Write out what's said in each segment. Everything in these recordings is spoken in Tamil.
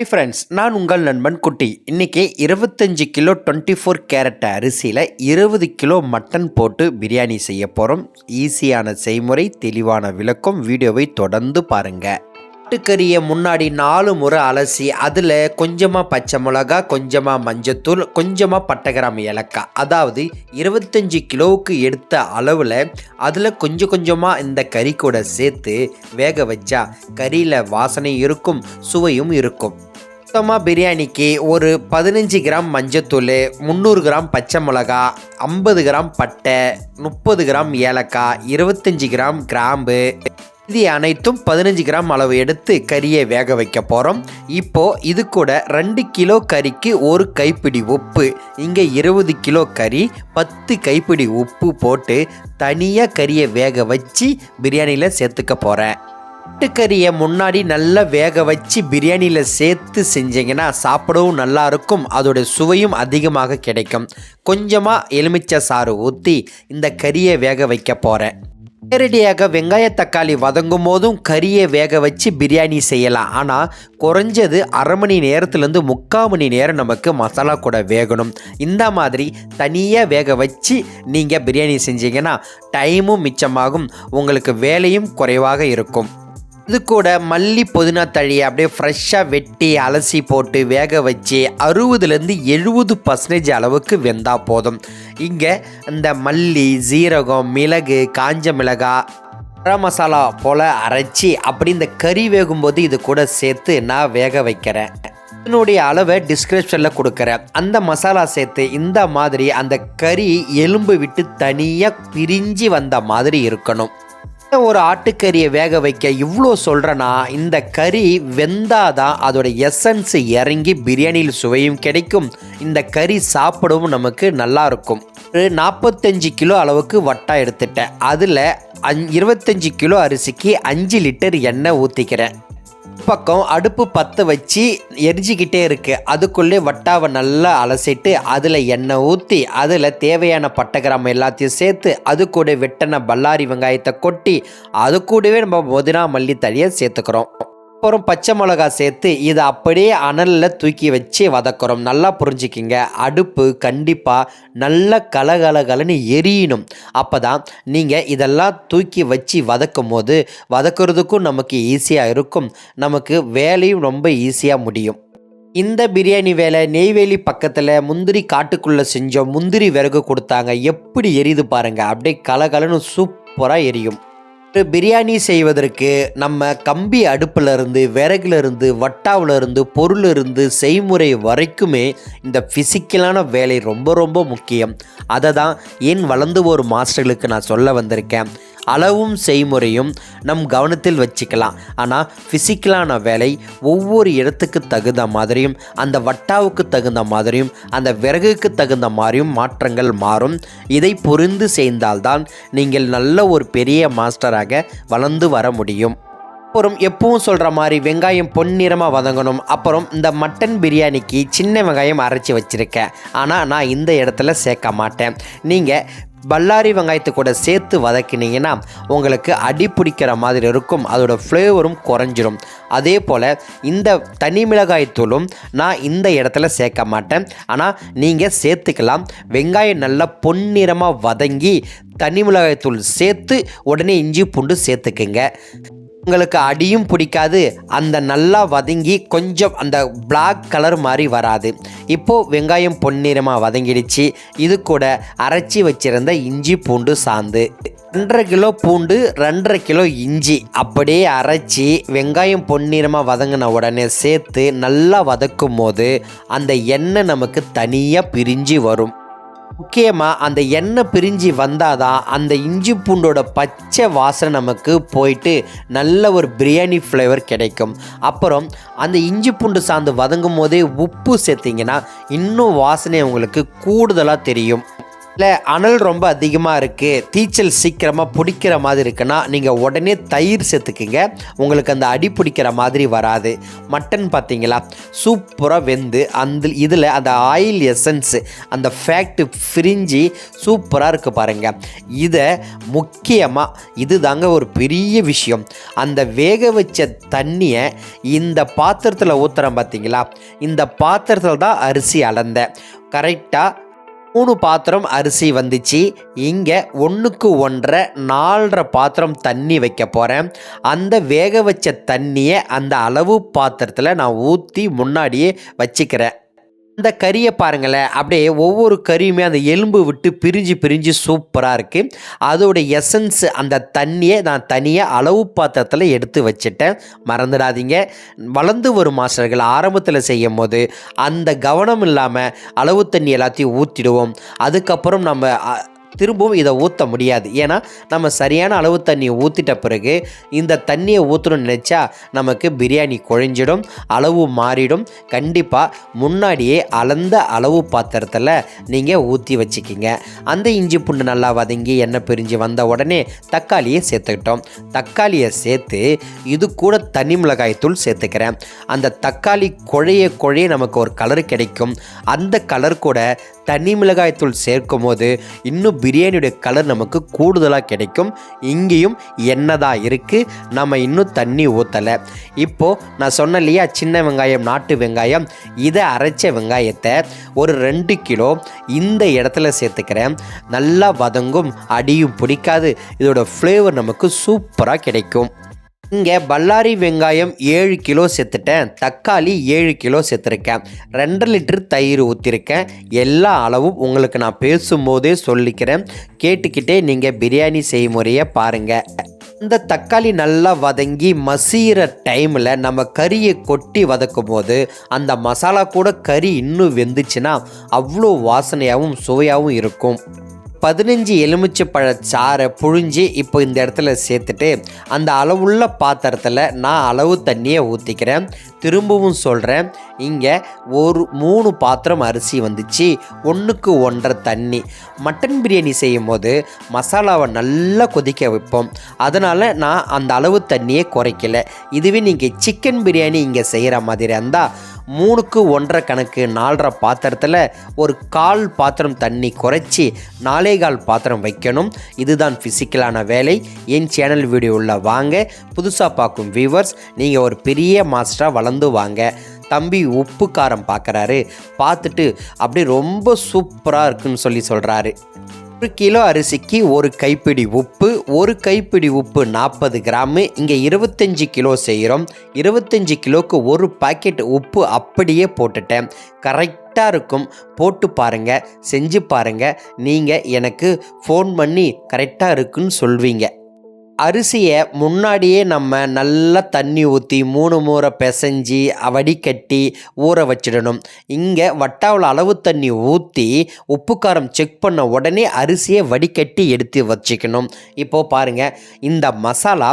ஃப்ரெண்ட்ஸ் நான் உங்கள் நண்பன் குட்டி. இன்றைக்கி இருபத்தஞ்சி கிலோ டுவெண்ட்டி ஃபோர் கேரட் அரிசியில் இருபது கிலோ மட்டன் போட்டு பிரியாணி செய்ய போகிறோம் ஈஸியான செய்முறை தெளிவான விளக்கம் வீடியோவை தொடர்ந்து பாருங்கள் ஆட்டுக்கறியை முன்னாடி நாலு முறை அலசி அதில் கொஞ்சமாக பச்சை மிளகா கொஞ்சமாக மஞ்சத்தூள் கொஞ்சமாக பட்டகிராம் ஏலக்காய். அதாவது இருபத்தஞ்சி கிலோவுக்கு எடுத்த அளவில் அதில் கொஞ்சம் கொஞ்சமாக இந்த கறி கூட சேர்த்து வேக வச்சா கறியில் வாசனை இருக்கும் சுவையும் இருக்கும். மொத்தமாக பிரியாணிக்கு ஒரு பதினஞ்சு கிராம் மஞ்சத்தூள் முந்நூறு கிராம் பச்சை மிளகா ஐம்பது கிராம் பட்டை முப்பது கிராம் ஏலக்காய் இருபத்தஞ்சி கிராம் கிராம்பு. இது அனைத்தும் பதினஞ்சு கிராம் அளவு எடுத்து கறியை வேக வைக்க போகிறோம் இப்போது இது கூட ரெண்டு கிலோ கறிக்கு ஒரு கைப்பிடி உப்பு இங்கே இருபது கிலோ கறி பத்து கைப்பிடி உப்பு போட்டு தனியாக கறியை வேக வச்சு பிரியாணியில் சேர்த்துக்க போகிறேன் ஆட்டுக்கறியை முன்னாடி நல்லா வேக வச்சு பிரியாணியில் சேர்த்து செஞ்சிங்கன்னா சாப்பிடவும் நல்லாயிருக்கும். அதோடய அதோட சுவையும் அதிகமாக கிடைக்கும். கொஞ்சமாக எலுமிச்சை சாறு ஊற்றி இந்த கறியை வேக வைக்க போகிறேன் நேரடியாக வெங்காய தக்காளி வதங்கும் போதும் கறியை வேக வச்சு பிரியாணி செய்யலாம். ஆனால் குறைஞ்சது அரை மணி நேரத்துலேருந்து முக்கால் மணி நேரம் நமக்கு மசாலா கூட வேகணும். இந்த மாதிரி தனியாக வேக வச்சு நீங்கள் பிரியாணி செஞ்சீங்கன்னா டைமும் மிச்சமாகும். உங்களுக்கு வேலையும் குறைவாக இருக்கும். இது கூட மல்லி புதினா தழியை அப்படியே ஃப்ரெஷ்ஷாக வெட்டி அலசி போட்டு வேக வச்சு அறுபதுலேருந்து எழுபது பர்சன்டேஜ் அளவுக்கு வெந்தால் போதும். இங்கே இந்த மல்லி சீரகம் மிளகு காஞ்ச மிளகாய் கரம் மசாலா போல் அரைச்சி அப்படி இந்த கறி வேகும்போது இது கூட சேர்த்து நான் வேக வைக்கிறேன். இதனுடைய அளவை டிஸ்கிரிப்ஷனில் கொடுக்குறேன். அந்த மசாலா சேர்த்து இந்த மாதிரி அந்த கறி எலும்பு விட்டு தனியாக பிரிஞ்சு வந்த மாதிரி இருக்கணும். ஒரு ஆட்டுக்கறியை வேக வைக்க இவ்வளோ சொல்கிறேன்னா இந்த கறி வெந்தாதான் அதோட எசன்ஸ் இறங்கி பிரியாணியில் சுவையும் கிடைக்கும். இந்த கறி சாப்பிடவும் நமக்கு நல்லா இருக்கும். ஒரு நாற்பத்தஞ்சு கிலோ அளவுக்கு வட்டா எடுத்துட்டேன். அதில் அஞ் இருபத்தஞ்சி கிலோ அரிசிக்கு அஞ்சு லிட்டர் எண்ணெய் ஊற்றிக்கிறேன் பக்கம் அடுப்பு பற்ற வச்சு எரிஞ்சிக்கிட்டே இருக்குது அதுக்குள்ளே வட்டாவை நல்லா அலசிட்டு அதில் எண்ணெய் ஊற்றி அதில் தேவையான பட்டை எல்லாத்தையும் சேர்த்து அது கூட வெட்டின பல்லாரி வெங்காயத்தை கொட்டி அது கூடவே நம்ம புதினா மல்லி தழியை சேர்த்துக்கிறோம். அப்புறம் பச்சை மிளகா சேர்த்து இதை அப்படியே அனலில் தூக்கி வச்சு வதக்குறோம். நல்லா புரிஞ்சுக்கிங்க. அடுப்பு கண்டிப்பாக நல்ல கலகலகலன்னு எரியணும். அப்போ தான் நீங்கள் இதெல்லாம் தூக்கி வச்சு வதக்கும் போது வதக்குறதுக்கும் நமக்கு ஈஸியாக இருக்கும். நமக்கு வேலையும் ரொம்ப ஈஸியாக முடியும். இந்த பிரியாணி வேலை நெய்வேலி பக்கத்தில் முந்திரி காட்டுக்குள்ளே செஞ்சோம். முந்திரி விறகு கொடுத்தாங்க. எப்படி எரியுது பாருங்கள் அப்படியே கலகலன்னு சூப்பராக எரியும். பிரியாணி செய்வதற்கு நம்ம கம்பி அடுப்பிலிருந்து விறகுலேருந்து வட்டாவிலிருந்து பொருளிருந்து செய்முறை வரைக்குமே இந்த ஃபிசிக்கலான வேலை ரொம்ப ரொம்ப முக்கியம். அதை தான் ஏன் வளர்ந்து ஒரு மாஸ்டர்களுக்கு நான் சொல்ல வந்திருக்கேன். அளவும் செய்முறையும் நம் கவனத்தில் வச்சுக்கலாம். ஆனால் ஃபிசிக்கலான வேலை ஒவ்வொரு இடத்துக்கு தகுந்த மாதிரியும் அந்த வட்டாவுக்கு தகுந்த மாதிரியும் அந்த விறகுக்கு தகுந்த மாதிரியும் மாற்றங்கள் மாறும். இதை புரிந்து சேர்ந்தால்தான் நீங்கள் நல்ல ஒரு பெரிய மாஸ்டராக வளர்ந்து வர முடியும். அப்புறம் எப்பவும் சொல்கிற மாதிரி வெங்காயம் பொன்னிறமாக வதங்கணும். அப்புறம் இந்த மட்டன் பிரியாணிக்கு சின்ன வெங்காயம் அரைச்சி வச்சுருக்கேன் ஆனால் நான் இந்த இடத்துல சேர்க்க மாட்டேன். நீங்கள் பல்லாரி வெங்காயத்தை கூட சேர்த்து வதக்கினீங்கன்னா உங்களுக்கு அடி பிடிக்கிற மாதிரி இருக்கும். அதோடய ஃப்ளேவரும் குறைஞ்சிரும். அதே போல் இந்த தனி மிளகாய் தூளும் நான் இந்த இடத்துல சேர்க்க மாட்டேன். ஆனால் நீங்கள் சேர்த்துக்கலாம். வெங்காயம் நல்லா பொன்னிறமாக வதங்கி தனி மிளகாய் தூள் சேர்த்து உடனே இஞ்சி பூண்டு சேர்த்துக்குங்க. உங்களுக்கு அடியும் பிடிக்காது. அந்த நல்லா வதங்கி கொஞ்சம் அந்த பிளாக் கலர் மாதிரி வராது. இப்போது வெங்காயம் பொன்னிறமாக வதங்கிடுச்சு. இது கூட அரைச்சி வச்சிருந்த இஞ்சி பூண்டு சாந்து. ரெண்டரை கிலோ பூண்டு ரெண்டரை கிலோ இஞ்சி அப்படியே அரைச்சி வெங்காயம் பொன்னிறமாக வதங்கின உடனே சேர்த்து நல்லா வதக்கும் போது அந்த எண்ணெய் நமக்கு தனியாக பிரிஞ்சு வரும். முக்கியமாக அந்த எண்ணெய் பிரிஞ்சு வந்தால் தான் அந்த இஞ்சி பூண்டோட பச்சை வாசனை நமக்கு போயிட்டு நல்ல ஒரு பிரியாணி ஃப்ளேவர் கிடைக்கும். அப்புறம் அந்த இஞ்சி பூண்டு சார்ந்து வதங்கும் போதே உப்பு சேர்த்திங்கன்னா இன்னும் வாசனை உங்களுக்கு கூடுதலாக தெரியும். இல்லை அனல் ரொம்ப அதிகமாக இருக்குது தீச்சல் சீக்கிரமாக பிடிக்கிற மாதிரி இருக்குன்னா நீங்கள் உடனே தயிர் சேர்த்துக்குங்க. உங்களுக்கு அந்த அடி பிடிக்கிற மாதிரி வராது. மட்டன் பார்த்தீங்களா சூப்பராக வெந்து அந்த இதில் அந்த ஆயில் எசன்ஸு அந்த ஃபேக்ட் ஃப்ரிஞ்சு சூப்பராக இருக்குது பாருங்கள் இதை முக்கியமாக இது தாங்க ஒரு பெரிய விஷயம். அந்த வேக வச்ச தண்ணியை இந்த பாத்திரத்தில் ஊற்றுறேன் பார்த்தீங்களா இந்த பாத்திரத்தில் தான் அரிசி அளந்தேன். கரெக்டாக மூணு பாத்திரம் அரிசி வந்துச்சு. இங்கே ஒன்றுக்கு ஒன்றரை நாலரை பாத்திரம் தண்ணி வைக்க போகிறேன் அந்த வேக வச்ச தண்ணியை அந்த அளவு பாத்திரத்தில் நான் ஊற்றி முன்னாடியே வச்சுக்கிறேன். இந்த கறியை பாருங்களேன். அப்படியே ஒவ்வொரு கறியுமே அந்த எலும்பு விட்டு பிரிஞ்சு பிரிஞ்சு சூப்பராக இருக்குது அதோட எசன்ஸ் அந்த தண்ணியை நான் தனியாக அளவு பாத்திரத்தில் எடுத்து வச்சுட்டேன். மறந்துடாதீங்க. வளர்ந்து வரும் மாஸ்டர்கள் ஆரம்பத்தில் செய்யும் போது அந்த கவனம் இல்லாமல் அளவு தண்ணி எல்லாத்தையும் ஊற்றிடுவோம் அதுக்கப்புறம் நம்ம அ, திரும்பவும் இதை ஊற்ற முடியாது. ஏன்னா நம்ம சரியான அளவு தண்ணியை ஊற்றிட்ட பிறகு இந்த தண்ணியை ஊற்றணும்னு நினச்சா நமக்கு பிரியாணி குழஞ்சிடும் அளவு மாறிடும். கண்டிப்பாக முன்னாடியே அளந்த அளவு பாத்திரத்தில் நீங்கள் ஊற்றி வச்சுக்கிங்க. அந்த இஞ்சி பூண்டு நல்லா வதங்கி எண்ணெய் பிரிஞ்சு வந்த உடனே தக்காளியை சேர்த்துக்கிட்டோம். தக்காளியை சேர்த்து இது கூட தனி மிளகாய் தூள் சேர்த்துக்கிறேன். அந்த தக்காளி குழைய குழைய நமக்கு ஒரு கலர் கிடைக்கும். அந்த கலர் கூட தனி மிளகாய் தூள் சேர்க்கும் போது இன்னும் பிரியாணியுடைய கலர் நமக்கு கூடுதலாக கிடைக்கும். இங்கேயும் எண்ணெய் தான் இருக்குது நம்ம இன்னும் தண்ணி ஊற்றலை இப்போது நான் சொன்னேன் இல்லையா சின்ன வெங்காயம் நாட்டு வெங்காயம் இதை அரைச்ச வெங்காயத்தை ஒரு ரெண்டு கிலோ இந்த இடத்துல சேர்த்துக்கிறேன். நல்லா வதங்கும் அடியும் பிடிக்காது. இதோட ஃப்ளேவர் நமக்கு சூப்பராக கிடைக்கும். இங்கே பல்லாரி வெங்காயம் ஏழு கிலோ சேர்த்துட்டேன். தக்காளி ஏழு கிலோ சேர்த்துருக்கேன். ரெண்டு லிட்டர் தயிர் ஊற்றிருக்கேன் எல்லா அளவும் உங்களுக்கு நான் பேசும்போதே சொல்லிக்கிறேன். கேட்டுக்கிட்டே நீங்கள் பிரியாணி செய்முறையை பாருங்கள் இந்த தக்காளி நல்லா வதங்கி மசிகிற டைமில் நம்ம கறியை கொட்டி வதக்கும் போது அந்த மசாலா கூட கறி இன்னும் வெந்துச்சுன்னா அவ்வளோ வாசனையாகவும் சுவையாகவும் இருக்கும். பதினஞ்சு எலுமிச்சைப்பழ சாறை புழிஞ்சு இப்போ இந்த இடத்துல சேர்த்துட்டு அந்த அளவுள்ள பாத்திரத்தில் நான் அளவு தண்ணியை ஊற்றிக்கிறேன் திரும்பவும் சொல்கிறேன் இங்கே ஒரு மூணு பாத்திரம் அரிசி வந்துச்சு ஒன்றுக்கு ஒன்றரை தண்ணி. மட்டன் பிரியாணி செய்யும் போது மசாலாவை நல்லா கொதிக்க வைப்போம். அதனால் நான் அந்த அளவு தண்ணியை குறைக்கல. இதுவே நீங்கள் சிக்கன் பிரியாணி இங்கே செய்கிற மாதிரி இருந்தால் மூணுக்கு ஒன்றரை கணக்கு நாலரை பாத்திரத்தில் ஒரு கால் பாத்திரம் தண்ணி குறைச்சி நாலே கால் பாத்திரம் வைக்கணும். இதுதான் ஃபிசிக்கலான வேலை. என் சேனல் வீடியோவில் வாங்க. புதுசாக பார்க்கும் வியூவர்ஸ் நீங்கள் ஒரு பெரிய மாஸ்டராக வளர்ந்து வாங்க. தம்பி உப்பு காரம் பார்க்குறாரு பார்த்துட்டு அப்படியே ரொம்ப சூப்பராக இருக்குன்னு சொல்லி சொல்கிறாரு ஒரு கிலோ அரிசிக்கு ஒரு கைப்பிடி உப்பு ஒரு கைப்பிடி உப்பு நாற்பது கிராமு இங்கே இருபத்தஞ்சி கிலோ செய்கிறோம் இருபத்தஞ்சி கிலோக்கு ஒரு பாக்கெட் உப்பு அப்படியே போட்டுட்டேன். கரெக்டாக இருக்கும். போட்டு பாருங்கள் செஞ்சு பாருங்கள் நீங்கள் எனக்கு ஃபோன் பண்ணி கரெக்டாக இருக்குன்னு சொல்வீங்க. அரிசியை முன்னாடியே நம்ம நல்லா தண்ணி ஊற்றி மூணு மூரை பிசைஞ்சி வடிகட்டி ஊற வச்சிடணும். இங்கே வட்டாவில் அளவு தண்ணி ஊற்றி உப்பு காரம் செக் பண்ண உடனே அரிசியை வடிகட்டி எடுத்து வச்சுக்கணும். இப்போது பாருங்கள் இந்த மசாலா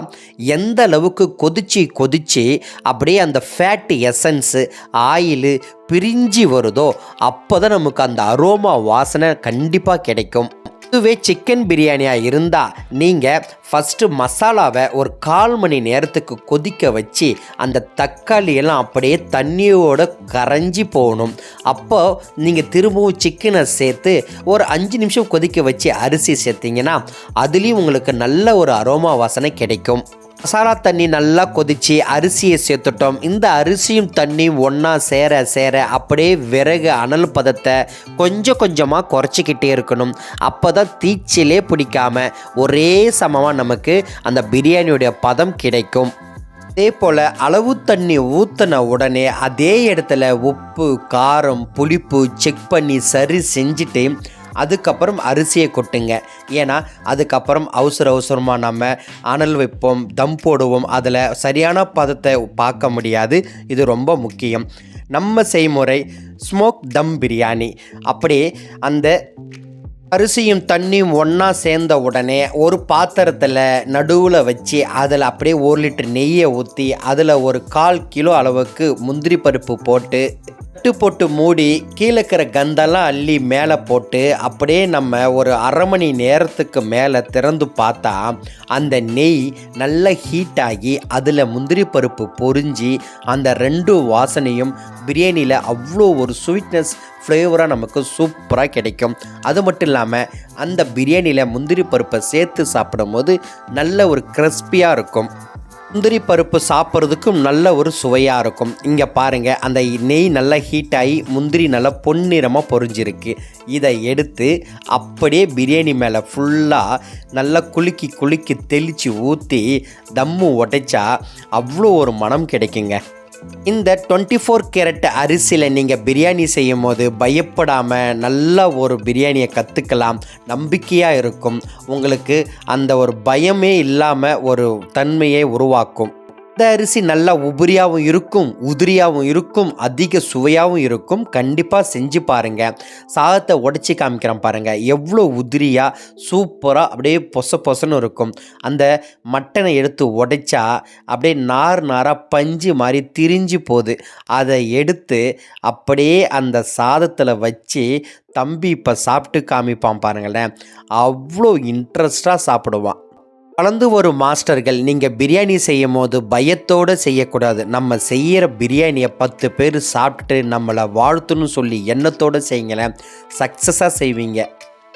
எந்த அளவுக்கு கொதிச்சு கொதிச்சு அப்படியே அந்த ஃபேட் எசன்ஸு ஆயிலு பிரிஞ்சு வருதோ அப்போ தான் நமக்கு அந்த அரோமா வாசனை கண்டிப்பாக கிடைக்கும். இதுவே சிக்கன் பிரியாணியாக இருந்தால் நீங்கள் ஃபஸ்ட்டு மசாலாவை ஒரு கால் மணி நேரத்துக்கு கொதிக்க வச்சு அந்த தக்காளியெல்லாம் அப்படியே தண்ணியோடு கரைஞ்சி போகணும். அப்போ நீங்கள் திரும்பவும் சிக்கனை சேர்த்து ஒரு அஞ்சு நிமிஷம் கொதிக்க வச்சு அரிசி சேர்த்திங்கன்னா அதுலேயும் உங்களுக்கு நல்ல ஒரு அரோமா வாசனை கிடைக்கும். மசாலா தண்ணி நல்லா கொதிச்சு அரிசியை சேர்த்துட்டோம். இந்த அரிசியும் தண்ணியும் ஒன்றா சேர சேர அப்படியே விறகு அனல் பதத்தை கொஞ்சம் கொஞ்சமாக குறைச்சிக்கிட்டே இருக்கணும். அப்போ தான் தீச்சிலே பிடிக்காம ஒரே சமமாக நமக்கு அந்த பிரியாணியுடைய பதம் கிடைக்கும். அதே போல் அளவு தண்ணி ஊற்றின உடனே அதே இடத்துல உப்பு காரம் புளிப்பு செக் பண்ணி சரி செஞ்சுட்டு அதுக்கப்புறம் அரிசியை கொட்டுங்க. ஏன்னா அதுக்கப்புறம் அவசர அவசரமாக நம்ம அனல் வைப்போம் தம் போடுவோம். அதில் சரியான பதத்தை பார்க்க முடியாது. இது ரொம்ப முக்கியம். நம்ம செய்முறை ஸ்மோக் தம் பிரியாணி. அப்படியே அந்த அரிசியும் தண்ணியும் ஒன்றா சேர்ந்த உடனே ஒரு பாத்திரத்தில் நடுவில் வச்சு அதில் அப்படியே ஒரு லிட்டர் நெய்யை ஊற்றி அதில் ஒரு கால் கிலோ அளவுக்கு முந்திரி பருப்பு போட்டு கட்டு போட்டு மூடி கீழே இருக்கிற கந்தெல்லாம் அள்ளி மேலே போட்டு அப்படியே நம்ம ஒரு அரை மணி நேரத்துக்கு மேலே திறந்து பார்த்தா அந்த நெய் நல்லா ஹீட் ஆகி அதில் முந்திரி பருப்பு பொறிஞ்சி அந்த ரெண்டு வாசனையும் பிரியாணியில் அவ்வளோ ஒரு ஸ்வீட்னஸ் ஃப்ளேவராக நமக்கு சூப்பராக கிடைக்கும். அது மட்டும் இல்லாமல் அந்த பிரியாணியில் முந்திரி பருப்பை சேர்த்து சாப்பிடும்போது நல்ல ஒரு கிறிஸ்பியாக இருக்கும். முந்திரி பருப்பு சாப்பிட்றதுக்கும் நல்ல ஒரு சுவையாக இருக்கும். இங்கே பாருங்கள் அந்த நெய் நல்லா ஹீட் ஆகி முந்திரி நல்லா பொன்னிறமாக பொரிஞ்சிருக்கு. இதை எடுத்து அப்படியே பிரியாணி மேலே ஃபுல்லாக நல்லா குலுக்கி குலுக்கி தெளித்து ஊற்றி தம்மு உடைச்சா அவ்வளோ ஒரு மனம் கிடைக்குங்க. இந்த டுவெண்ட்டி ஃபோர் கேரட் அரிசியில் நீங்கள் பிரியாணி செய்யும் போது பயப்படாமல் நல்ல ஒரு பிரியாணியை கற்றுக்கலாம் நம்பிக்கையாக இருக்கும். உங்களுக்கு அந்த ஒரு பயமே இல்லாமல் ஒரு தன்மையை உருவாக்கும். இந்த அரிசி நல்லா உபரியாகவும் இருக்கும் உதிரியாகவும் இருக்கும் அதிக சுவையாகவும் இருக்கும். கண்டிப்பாக செஞ்சு பாருங்கள் சாதத்தை உடச்சி காமிக்கிறேன் பாருங்கள் எவ்வளோ உதிரியாக சூப்பராக அப்படியே பொச பொசன்னு இருக்கும். அந்த மட்டனை எடுத்து உடைச்சா அப்படியே நார் நாராக பஞ்சு மாதிரி திரிஞ்சு போகுது. அதை எடுத்து அப்படியே அந்த சாதத்தில் வச்சு தம்பி இப்போ சாப்பிட்டு காமிப்பான் பாருங்களேன். அவ்வளோ இன்ட்ரெஸ்டாக சாப்பிடுவான். கலந்து வரும் மாஸ்டர்கள் நீங்கள் பிரியாணி செய்யும் போது பயத்தோடு செய்யக்கூடாது. நம்ம செய்கிற பிரியாணியை பத்து பேர் சாப்பிட்டுட்டு நம்மளை வாழ்த்துன்னு சொல்லி எண்ணத்தோடு செய்யுங்களேன். சக்ஸஸாக செய்வீங்க.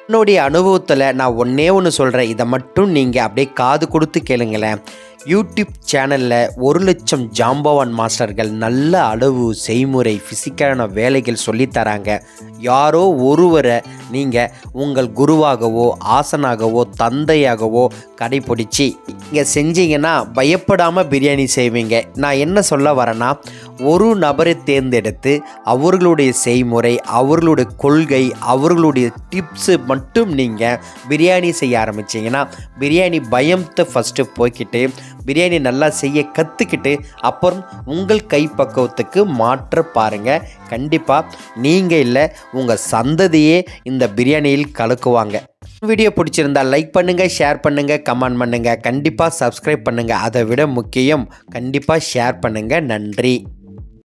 என்னுடைய அனுபவத்தில் நான் ஒன்றே ஒன்று சொல்கிறேன் இதை மட்டும் நீங்கள் அப்படியே காது கொடுத்து கேளுங்களேன். யூடியூப் சேனலில் ஒரு லட்சம் ஜாம்பவான் மாஸ்டர்கள் நல்ல அளவு செய்முறை ஃபிசிக்கலான வேலைகள் சொல்லித்தராங்க யாரோ ஒருவரை நீங்கள் உங்கள் குருவாகவோ ஆசனாகவோ தந்தையாகவோ கடைப்பிடிச்சி இங்கே செஞ்சீங்கன்னா பயப்படாமல் பிரியாணி செய்வீங்க. நான் என்ன சொல்ல வரேன்னா ஒரு நபரை தேர்ந்தெடுத்து அவர்களுடைய செய்முறை அவர்களுடைய கொள்கை அவர்களுடைய டிப்ஸு மட்டும் நீங்கள் பிரியாணி செய்ய ஆரம்பிச்சிங்கன்னா பிரியாணி பயத்தை ஃபஸ்ட்டு போய்க்கிட்டு பிரியாணி நல்லா செய்ய கற்றுக்கிட்டு அப்புறம் உங்கள் கைப்பக்குவத்துக்கு மாற்ற பாருங்கள் கண்டிப்பாக நீங்கள் இல்லை உங்கள் சந்ததியே இந்த பிரியாணியில் கலக்குவாங்க. வீடியோ பிடிச்சிருந்தா லைக் பண்ணுங்கள் ஷேர் பண்ணுங்கள் கமெண்ட் பண்ணுங்கள் கண்டிப்பாக சப்ஸ்கிரைப் பண்ணுங்கள் அதை விட முக்கியம் கண்டிப்பாக ஷேர் பண்ணுங்கள் நன்றி.